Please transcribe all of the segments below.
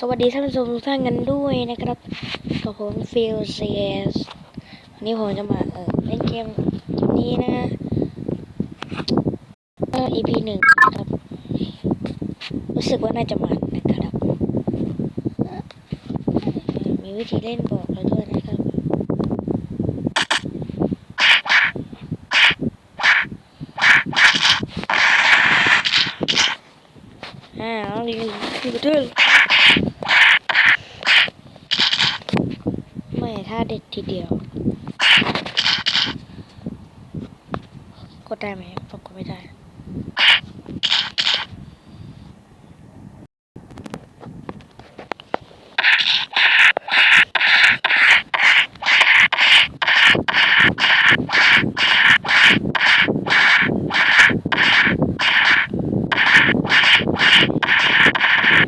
สวัสดีท่านผู้ชมทุกท่านกันด้วยนะครับกับผมฟิลเซียสวันนี้ผมจะมาเออเล่นเกมนี้นะก็ EP หนึ่งครับ รู้สึกว่าน่าจะมันนะครับ มีวิธีเล่นบอกเราด้วยนะครับอ่าเอาดีคือเรื่องไม่ถ้า เด็ดทีเดียว กดได้ไหมผมกดไม่ได้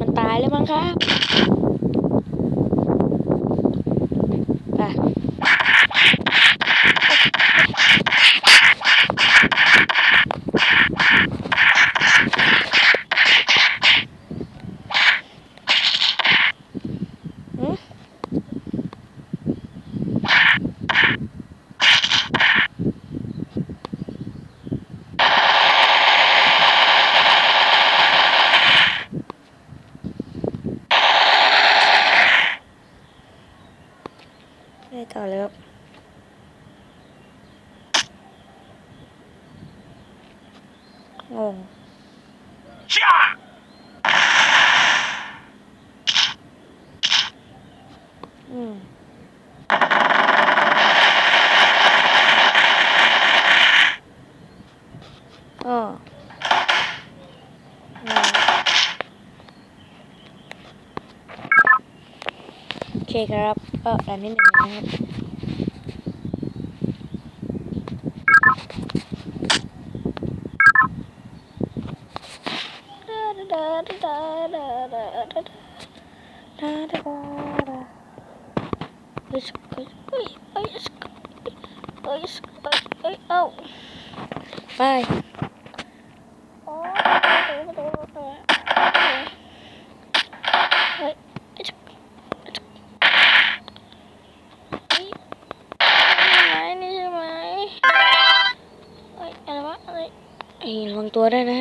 มันตายแล้วมั้งครับไปหืมไปต่อเลยครับ งงอืมอ๋ออืมโอเคครับ เอออันนี้หนึ่งนะครับ เฮ้ยเฮ้ยเฮ้ยเฮ้ยเฮ้ยเฮ้ยเอ้าไปเฮ้ยนี่ใช่ไหมเฮ้ยอะไรวะอะไรไอ้ระวังตัวได้วยนะ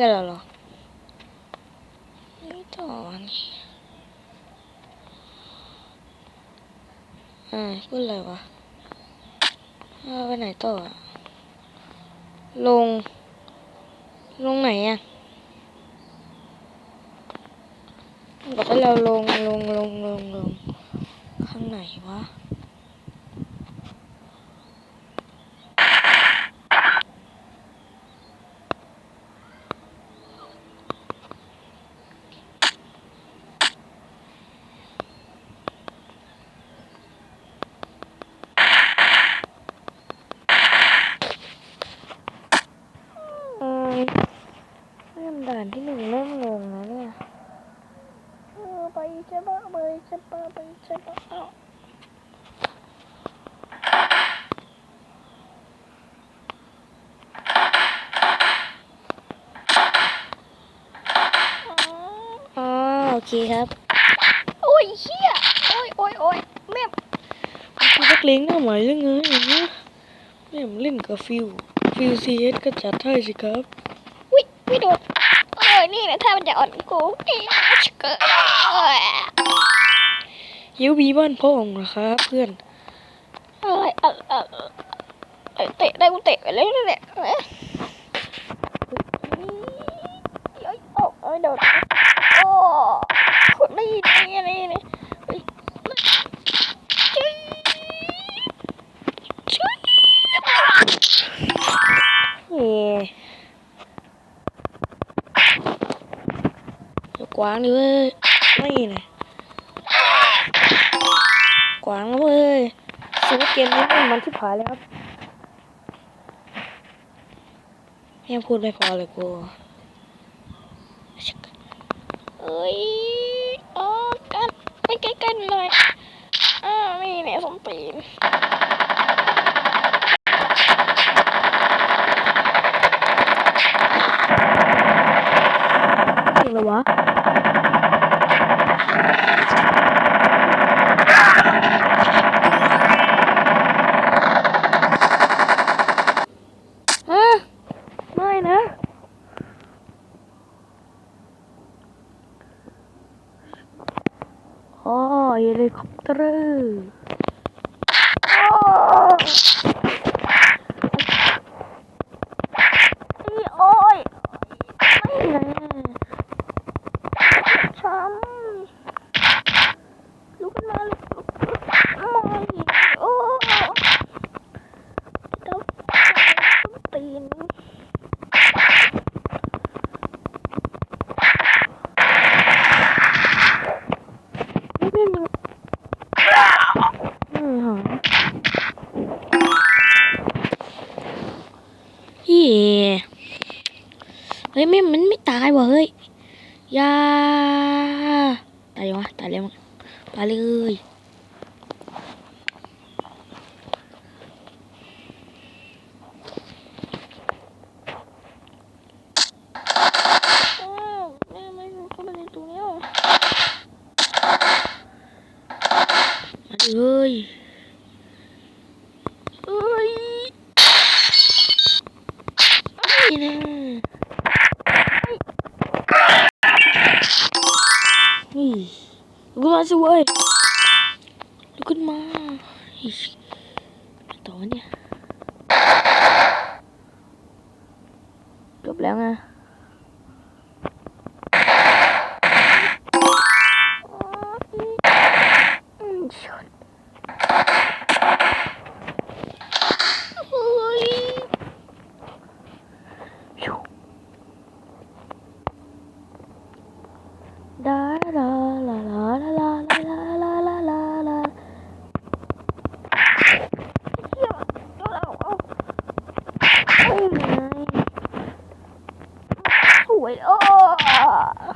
พื่อนเราเหรอนี่ต่อนี่อ่าพูดอะไรวะอ่าไปไหนต่ออะลง ลงไหนอะบอกให้เราลงลงลงลงลงข้างไหนวะ ด่านที่หนึ่งเริ่มงงแล้วเนี่ยไปใช่ปะไปใช่ปะไปใช่ปะเอ้าอ๋อโอเคครับ โอ้ยเฮียโอ้ยโอ้ยโอ้ยแม่คุณนักเลงหน้าใหม่ยังไงอย่างเงี้ยแม่มเล่นกับฟิว ฟิวซีเอสก็จัดให้สิครับ วิวิโดนเออนี่นะ ถ้ามันจะอ่อนกูยูบีบ้านพ่องนะครับเพื่อนอะไรอะไรเตะได้กูเตะไปเรื่อยๆเนี่ยโอ้ยโดนโอ้คนไม่ยินนี่นี่นี่ยช่วยเฮ้ วางเลยไม่เลยกวางเลยซื้อเกมนี้มันที่ผายเลยครับยังพูดไม่พอเลยกูเอ้ยโอ้กันไม่ใกล้ๆหน่อยอ้าวไม่เนี่ยสมตีนเลยวะ ไม่มันไม่ตายวะเฮ้ยยาตายวะตายแล้วตายเลย ลุมาสิเว้ยลุกขึ้นมาต่อเนี่ยจบแล้วไง ôi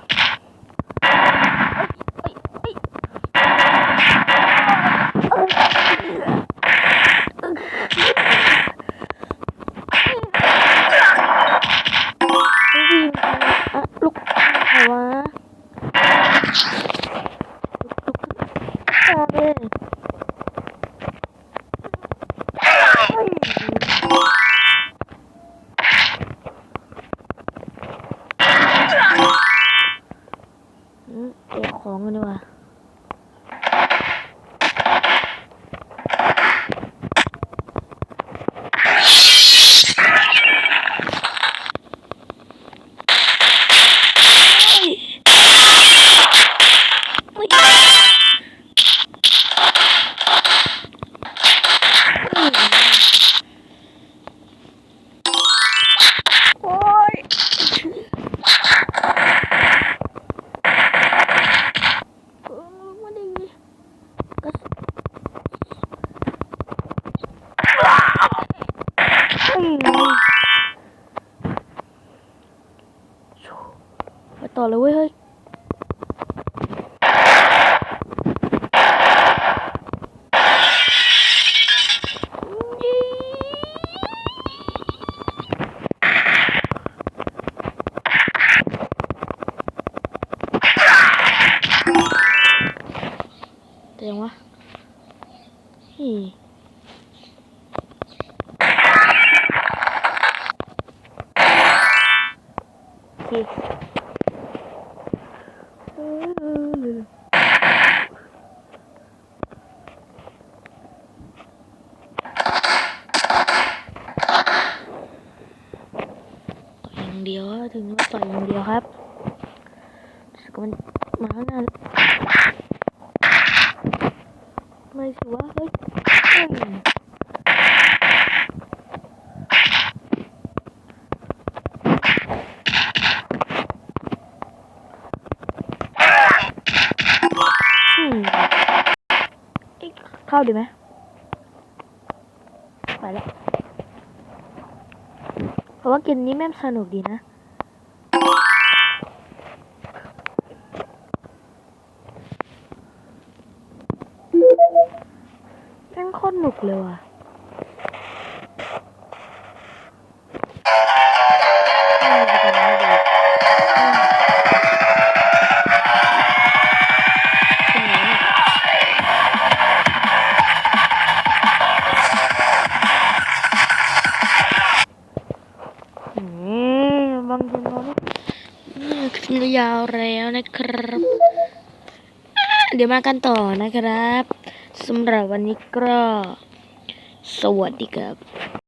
followers เฮ้ยเฮ้ยอืมเข้าดีไหมไปแล้วเพราะว่าเกมนี้แม่สนุกดีนะ เลยว่ะไม่เป็นไรเดี๋ยวอืมเป็นไงเนี่ยอืมบางทีเราเนี่ยนี่คลิปยาวแล้วนะครับ เดี๋ยวมากันต่อนะครับสำหรับวันนี้ก็ สวัสดีครับ